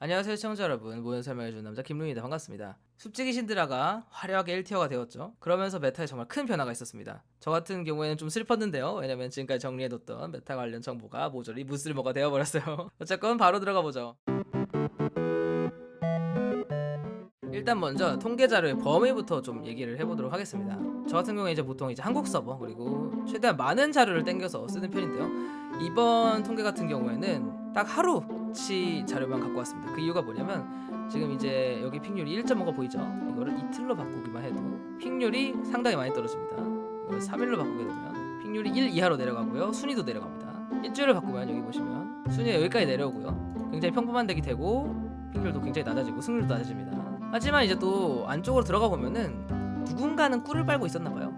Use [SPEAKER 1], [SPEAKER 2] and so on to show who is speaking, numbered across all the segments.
[SPEAKER 1] 안녕하세요 시청자 여러분. 모연 설명해주는 남자 김루입니다. 반갑습니다. 숲지기 신드라가 화려하게 1티어가 되었죠. 그러면서 메타에 정말 큰 변화가 있었습니다. 저 같은 경우에는 좀 슬펐는데요. 왜냐면 지금까지 정리해뒀던 메타 관련 정보가 모조리 무쓸모가 되어버렸어요. 어쨌건 바로 들어가 보죠. 일단 먼저 통계 자료의 범위부터 좀 얘기를 해보도록 하겠습니다. 저 같은 경우에 이제 보통 이제 한국 서버 그리고 최대한 많은 자료를 땡겨서 쓰는 편인데요. 이번 통계 같은 경우에는 딱 하루치 자료만 갖고 왔습니다. 그 이유가 뭐냐면 지금 이제 여기 픽률이 1.5가 보이죠? 이거를 이틀로 바꾸기만 해도 픽률이 상당히 많이 떨어집니다. 이걸 3일로 바꾸게 되면 픽률이 1 이하로 내려가고요. 순위도 내려갑니다. 일주일을 바꾸면 여기 보시면 순위가 여기까지 내려오고요. 굉장히 평범한 덱이 되고 픽률도 굉장히 낮아지고 승률도 낮아집니다. 하지만 이제 또 안쪽으로 들어가 보면은 누군가는 꿀을 빨고 있었나 봐요.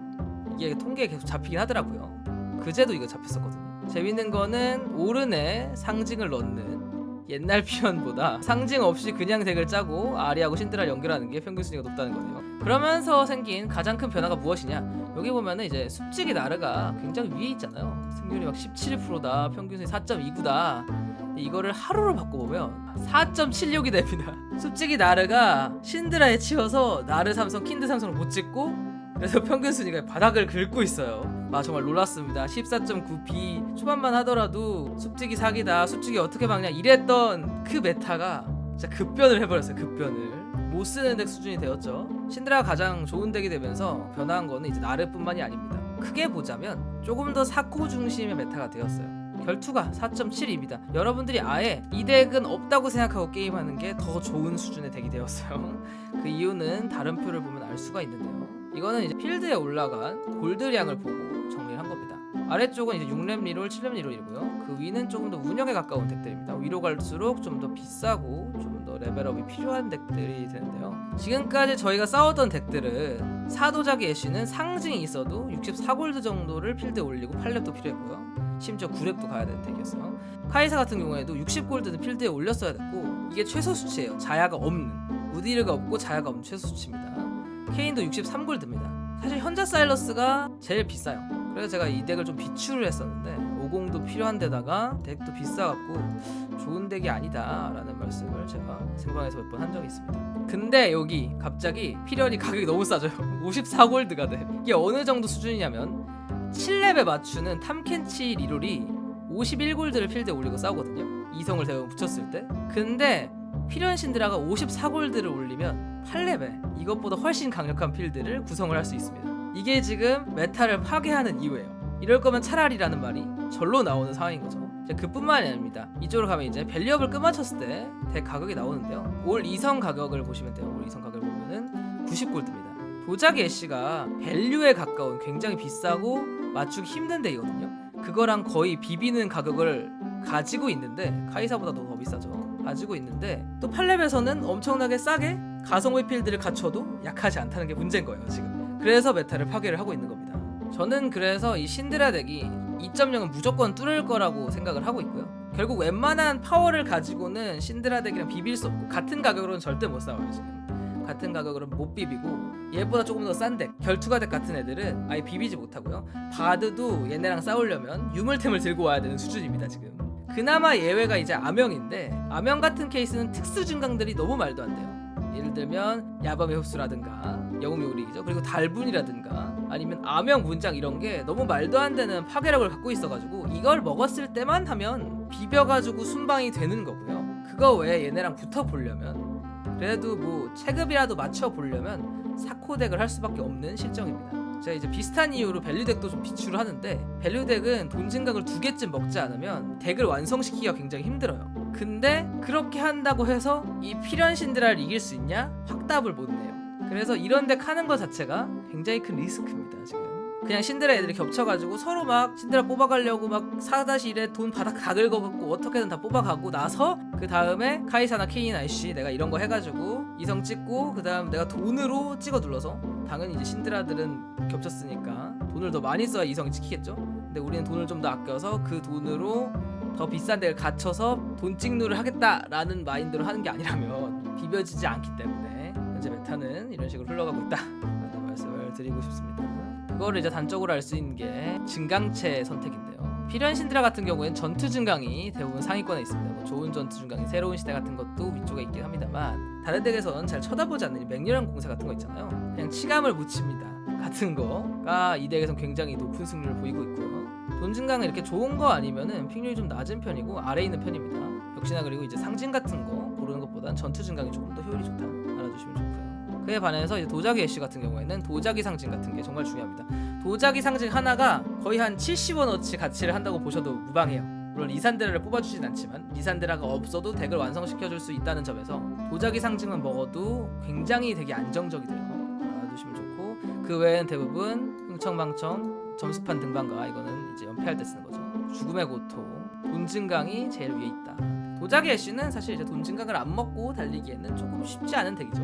[SPEAKER 1] 이게 통계에 계속 잡히긴 하더라고요. 그제도 이거 잡혔었거든요. 재밌는 거는 오른에 상징을 넣는 옛날 피언보다 상징 없이 그냥 덱을 짜고 아리하고 신드라를 연결하는 게 평균 순위가 높다는 거네요. 그러면서 생긴 가장 큰 변화가 무엇이냐? 여기 보면은 이제 숲지기 나르가 굉장히 위에 있잖아요. 승률이 막 17%다, 평균 순위 4.29다. 이거를 하루로 바꿔보면 4.76이 됩니다. 숲지기 나르가 신드라에 치여서 나르 삼성, 킨드 삼성을 못 찍고 그래서 평균 순위가 바닥을 긁고 있어요. 아 정말 놀랐습니다. 14.9B 초반만 하더라도 숲지기 사기다, 숲지기 어떻게 막냐 이랬던 그 메타가 진짜 급변을 해버렸어요. 급변을. 못 쓰는 덱 수준이 되었죠. 신드라가 가장 좋은 덱이 되면서 변화한 거는 이제 나르뿐만이 아닙니다. 크게 보자면 조금 더 사코 중심의 메타가 되었어요. 결투가 4.72입니다. 여러분들이 아예 이 덱은 없다고 생각하고 게임하는 게 더 좋은 수준의 덱이 되었어요. 그 이유는 다른 표를 보면 알 수가 있는데요. 이거는 이제 필드에 올라간 골드량을 보고 정리를 한 겁니다. 아래쪽은 이제 6렙 리롤, 7렙 리롤이고요. 그 위는 조금 더 운영에 가까운 덱들입니다. 위로 갈수록 좀 더 비싸고 좀 더 레벨업이 필요한 덱들이 되는데요. 지금까지 저희가 싸웠던 덱들은 사도자기 애쉬는 상징이 있어도 64골드 정도를 필드에 올리고 8렙도 필요했고요. 심지어 9렙도 가야 되는 덱이었어요. 카이사 같은 경우에도 60골드는 필드에 올렸어야 됐고 이게 최소 수치예요. 자야가 없는 우디르가 없고 자야가 없는 최소 수치입니다. 케인도 63골드입니다. 사실 현자 사일러스가 제일 비싸요. 그래서 제가 이 덱을 좀 비추를 했었는데 50도 필요한 데다가 덱도 비싸갖고 좋은 덱이 아니다라는 말씀을 제가 생방에서 몇 번 한 적이 있습니다. 근데 여기 갑자기 필연이 가격이 너무 싸져요. 54골드가 돼. 이게 어느 정도 수준이냐면 7렙에 맞추는 탐켄치 리롤이 51골드를 필드에 올리고 싸우거든요. 이성을 대고 붙였을 때. 근데 필연 신드라가 54골드를 올리면 8렙에 이것보다 훨씬 강력한 필드를 구성을 할 수 있습니다. 이게 지금 메타를 파괴하는 이유예요. 이럴 거면 차라리라는 말이 절로 나오는 상황인 거죠. 그뿐만이 아닙니다. 이쪽으로 가면 이제 밸리업을 끝마쳤을 때 덱 가격이 나오는데요. 올 이성 가격을 보시면 돼요. 올 이성 가격을 보면은 90골드입니다. 도자기 애쉬가 밸류에 가까운 굉장히 비싸고 맞추기 힘든 덱이거든요. 그거랑 거의 비비는 가격을 가지고 있는데 카이사보다 더 비싸죠. 가지고 있는데 또 8렙에서는 엄청나게 싸게 가성비 필드를 갖춰도 약하지 않다는 게 문제인 거예요 지금. 그래서 메타를 파괴를 하고 있는 겁니다. 저는 그래서 이 신드라 덱이 2.0은 무조건 뚫을 거라고 생각을 하고 있고요. 결국 웬만한 파워를 가지고는 신드라 덱이랑 비빌 수 없고 같은 가격으로는 절대 못 싸워요 지금. 같은 가격으로는 못 비비고 얘보다 조금 더 싼 덱, 결투가 덱 같은 애들은 아예 비비지 못하고요. 바드도 얘네랑 싸우려면 유물템을 들고 와야 되는 수준입니다 지금. 그나마 예외가 이제 아명인데 아명 같은 케이스는 특수 증강들이 너무 말도 안 돼요. 예를 들면 야밤의 흡수라든가 영웅 요리기죠. 그리고 달분이라든가 아니면 아명 문장 이런 게 너무 말도 안 되는 파괴력을 갖고 있어가지고 이걸 먹었을 때만 하면 비벼가지고 순방이 되는 거고요. 그거 외에 얘네랑 붙어 보려면 그래도 뭐 체급이라도 맞춰 보려면 사코덱을 할 수밖에 없는 실정입니다. 제가 이제 비슷한 이유로 밸류덱도 좀 비추를 하는데 밸류덱은 돈 증강을 두 개쯤 먹지 않으면 덱을 완성시키기가 굉장히 힘들어요. 근데 그렇게 한다고 해서 이 필연 신드라를 이길 수 있냐? 확답을 못 내요. 그래서 이런 덱 하는 것 자체가 굉장히 큰 리스크입니다 지금. 그냥 신드라 애들이 겹쳐가지고 서로 막 신드라 뽑아가려고 막 4-1에 돈 바닥 다 긁어갖고 어떻게든 다 뽑아가고 나서 그 다음에 카이사나 케인 아이씨 내가 이런 거 해가지고 이성 찍고 그 다음 내가 돈으로 찍어 눌러서 당연히 이제 신드라들은 겹쳤으니까 돈을 더 많이 써야 이성이 찍히겠죠 근데 우리는 돈을 좀 더 아껴서 그 돈으로 더 비싼 데를 갖춰서 돈 찍누를 하겠다라는 마인드로 하는 게 아니라면 비벼지지 않기 때문에 현재 메타는 이런 식으로 흘러가고 있다라는 말씀을 드리고 싶습니다. 그거를 이제 단적으로 알 수 있는 게 증강체 선택인데요. 필연 신드라 같은 경우에는 전투 증강이 대부분 상위권에 있습니다. 뭐 좋은 전투 증강이 새로운 시대 같은 것도 위쪽에 있긴 합니다만 다른 덱에서는 잘 쳐다보지 않는 이 맹렬한 공세 같은 거 있잖아요. 그냥 치감을 묻힙니다. 같은 거가 이 덱에서 굉장히 높은 승률을 보이고 있고요. 돈 증강은 이렇게 좋은 거 아니면은 픽률이 좀 낮은 편이고 아래에 있는 편입니다. 역시나 그리고 이제 상징 같은 거 고르는 것보단 전투 증강이 조금 더 효율이 좋다 알아두시면 좋고요. 그에 반해서 이제 도자기 애쉬 같은 경우에는 도자기 상징 같은 게 정말 중요합니다. 도자기 상징 하나가 거의 한 70원어치 가치를 한다고 보셔도 무방해요. 물론 리산드라를 뽑아주진 않지만 리산드라가 없어도 덱을 완성시켜줄 수 있다는 점에서 도자기 상징만 먹어도 굉장히 되게 안정적이 돼요. 알아두시면 좋고 그 외엔 대부분 흥청망청 점수판 등반가 이거는 이제 연패할 때 쓰는 거죠. 죽음의 고통, 돈 증강이 제일 위에 있다. 도자기 애쉬는 사실 이제 돈 증강을 안 먹고 달리기에는 조금 쉽지 않은 덱이죠.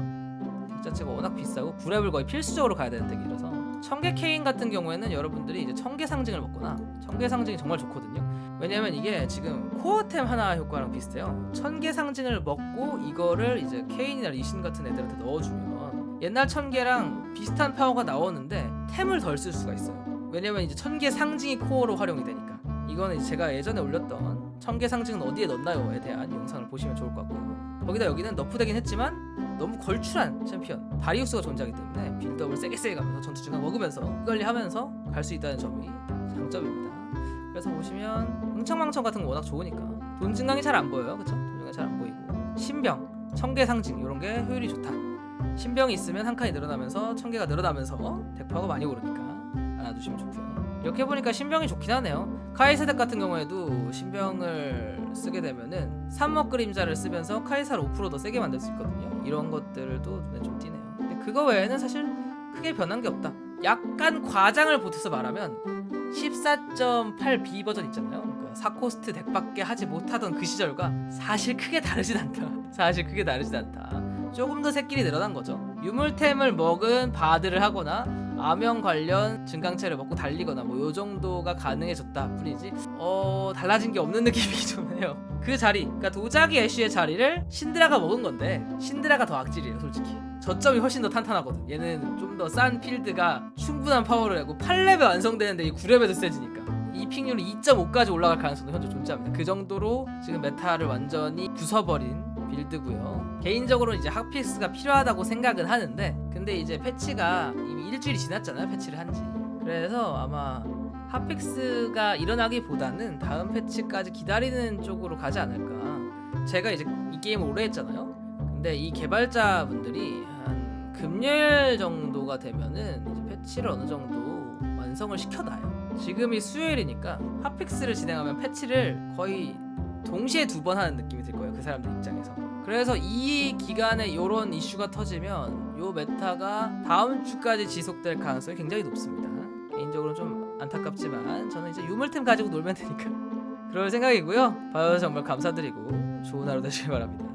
[SPEAKER 1] 덱 자체가 워낙 비싸고 구랩을 거의 필수적으로 가야 되는 덱이라서 청계 케인 같은 경우에는 여러분들이 이제 청계 상징을 먹거나 청계 상징이 정말 좋거든요. 왜냐면 이게 지금 코어템 하나 효과랑 비슷해요. 천개 상징을 먹고 이거를 이제 케인이나 리신 같은 애들한테 넣어주면 옛날 천개랑 비슷한 파워가 나오는데 템을 덜 쓸 수가 있어요. 왜냐면 이제 천개 상징이 코어로 활용이 되니까. 이거는 제가 예전에 올렸던 천개 상징은 어디에 넣나요에 대한 영상을 보시면 좋을 것 같고요. 거기다 여기는 너프되긴 했지만 너무 걸출한 챔피언 다리우스가 존재하기 때문에 빌드업을 세게 세게 가면서 전투 중간 먹으면서 이걸리하면서 갈 수 있다는 점이 장점입니다. 그래서 보시면 흥청망청 같은 거 워낙 좋으니까 돈 증강이 잘 안 보여요, 그쵸? 돈 증강이 잘 안 보이고 신병, 청계 상징 이런 게 효율이 좋다. 신병이 있으면 한 칸이 늘어나면서 청계가 늘어나면서 덱파가 많이 오르니까 알아두시면 좋고요. 이렇게 보니까 신병이 좋긴 하네요. 카이사덱 같은 경우에도 신병을 쓰게 되면은 삼먹 그림자를 쓰면서 카이사를 5%더 세게 만들 수 있거든요. 이런 것들도 눈에 좀 띄네요. 근데 그거 외에는 사실 크게 변한 게 없다. 약간 과장을 보태서 말하면 14.8B 버전 있잖아요. 그러니까 4코스트 덱밖에 하지 못하던 그 시절과 사실 크게 다르진 않다. 사실 크게 다르진 않다. 조금 더 새끼리 늘어난 거죠. 유물템을 먹은 바드를 하거나 암영 관련 증강체를 먹고 달리거나 뭐 요 정도가 가능해졌다 뿐이지 어 달라진 게 없는 느낌이 좀 해요. 그 자리 그러니까 도자기 애쉬의 자리를 신드라가 먹은 건데 신드라가 더 악질이에요 솔직히. 저점이 훨씬 더 탄탄하거든. 얘는 좀 더 싼 필드가 충분한 파워를 내고 8레벨 완성되는데 이 9레벨도 세지니까. 이 픽률이 2.5까지 올라갈 가능성도 현재 존재합니다. 그 정도로 지금 메타를 완전히 부숴버린 빌드고요. 개인적으로 이제 핫픽스가 필요하다고 생각은 하는데 근데 이제 패치가 이미 일주일이 지났잖아요. 패치를 한지. 그래서 아마 핫픽스가 일어나기보다는 다음 패치까지 기다리는 쪽으로 가지 않을까. 제가 이제 이 게임을 오래 했잖아요. 근데 이 개발자분들이 한 금요일 정도가 되면은 패치를 어느 정도 완성을 시켜놔요. 지금이 수요일이니까 핫픽스를 진행하면 패치를 거의 동시에 두 번 하는 느낌이 들 거예요. 그 사람들 입장에서. 그래서 이 기간에 이런 이슈가 터지면 요 메타가 다음 주까지 지속될 가능성이 굉장히 높습니다. 개인적으로 좀 안타깝지만 저는 이제 유물템 가지고 놀면 되니까 그럴 생각이고요. 봐주셔서 정말 감사드리고 좋은 하루 되시길 바랍니다.